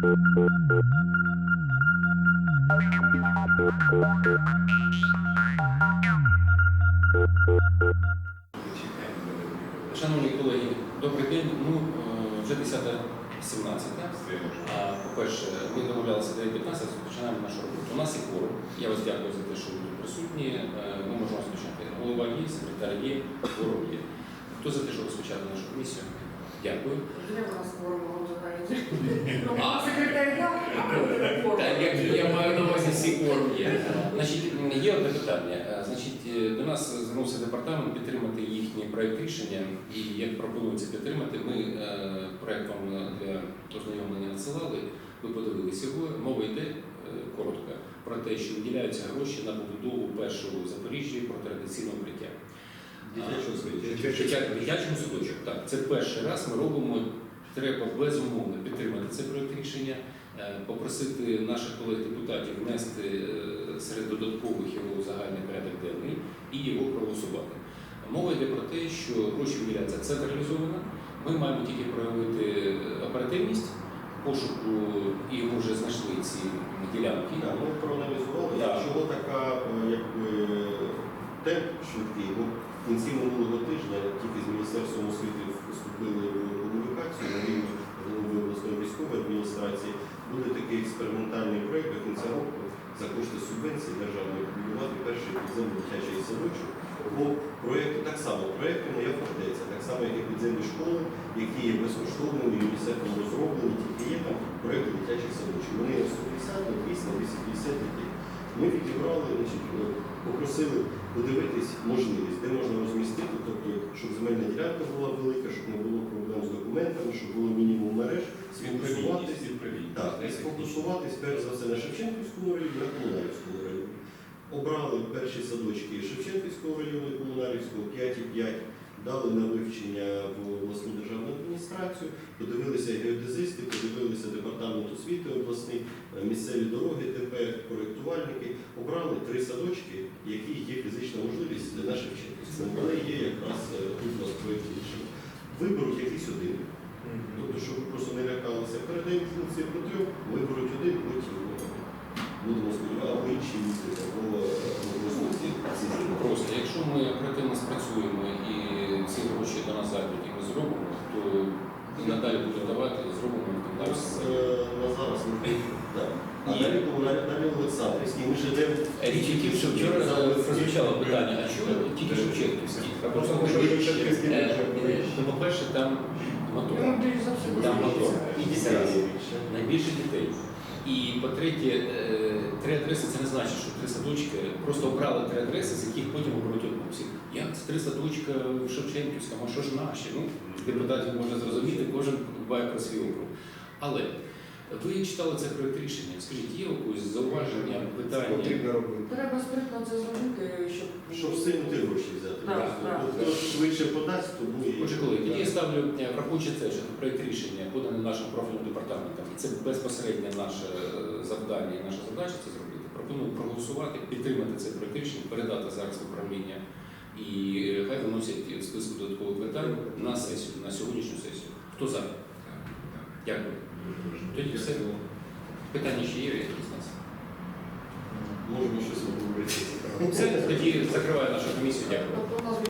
Шановні колеги, добрий день. Ну, е, вже 10.17. А, По-перше, ми домовлялися 9.15, починаємо нашу роботу. У нас є кворум. Я вас дякую за те, що ви присутні. Е, Ми можемо розпочати. Голова є, секретар є, кворум є. Хто за те, щоб розпочати нашу комісію? Дякую. Нас буде форум. Так, як я маю на увазі всі кворум є. Значить, є одне питання. Е, Значить, е, до нас звернувся департамент підтримати їхній проект рішення, і як пропонується підтримати, ми е, проект вам для ознайомлення надсилали. Ви подивилися його. Мова йде коротко про те, що виділяються гроші на побудову першого в Запоріжжі протирадиційного укриття. Дитячому садочку. Так, це перший раз ми робимо. Треба безумовно підтримати це проект рішення, е, попросити наших колег-депутатів внести е, серед додаткових його загальний порядок денний і його проголосувати. Мова йде про те, що гроші виділяються централізовано. Ми маємо тільки проявити е, оперативність пошуку, і ми вже знайшли ці ділянки. Так, Ми проаналізували, Так. чого така якби, темп швидкий. Бо в кінці минулого тижня тільки з Міністерством освіти вступили в комунікацію на рівні голови обласної військової адміністрації. Буде такий експериментальний проєкт до кінця року за кошти субвенції державної побудувати перший підземний дитячий садочок. По проєкту так само проєкт моя фортеця, так само, як і підземні школи, які є безкоштовними ЮНІСЕФом розроблені, тільки є там проєкти дитячих садочків. Вони 150 200 на 250 дітей. Ми відібрали, е, попросили подивитись можливість, де можна розмістити, тобто, щоб земельна ділянка була велика, щоб не було проблем з документами, щоб було мінімум мереж, сфокусуватись, так, сфокусуватись перш за все на Шевченківському районі, на Комунарівському районі. Обрали перші садочки Шевченківського району і Комунарівського 5,5, дали на вивчення в обласну державну адміністрацію, подивилися геодезисти, подивилися департамент освіти обласний, місцеві дороги, ТП. Обрали три садочки, які є фізична можливість на Шевченківському. Вони є якраз е, тут у нас проєкт рішення. Виберуть якийсь один. Тобто, щоб ви просто не лякалися, передаємо функції про трьох, виберуть один, потім будемо сподіватися, або інші місця, або Просто якщо ми оперативно спрацюємо і ці гроші до нас зайдуть, і ми зробимо, то і надалі будемо давати, зробимо У там далі. е, на зараз ми так. А І- далі комунальні далі Олександрівський. Ми ж йдемо Річ в що вчора е, прозвучало питання, а чого тільки Шевченківський? Е, е, по-перше, там мотор, Ну, там мотор, і дітей найбільше дітей. І по-третє, е, три адреси це не значить, що три садочки просто обрали три адреси, з яких потім оберуть одну всі. Як це три садочка в Шевченківському, а що ж наші? Ну, депутатів можна зрозуміти, кожен дбає про свій округ. Але ви читали це проект рішення. Скажіть, є якось зауваження, питання? Потрібно робити. Треба спритно це зробити, щоб... Щоб встигнути гроші взяти. Так, так. Хто швидше подасть, тому і Отже, колеги, тоді я ставлю, е, враховуючи це, що проєкт рішення поданий нашим профільним департаментом, і це безпосередньо наше е, завдання і наша задача це зробити. Пропоную проголосувати, підтримати цей проєкт рішення, передати зараз в управління і е, хай виносять в списку додаткових питань на сесію, на сьогоднішню сесію. Хто за? Дякую. Тоді все. Питання ще є якісь з нас? можемо щось обговорити. Все, тоді закриваю нашу комісію. Дякую.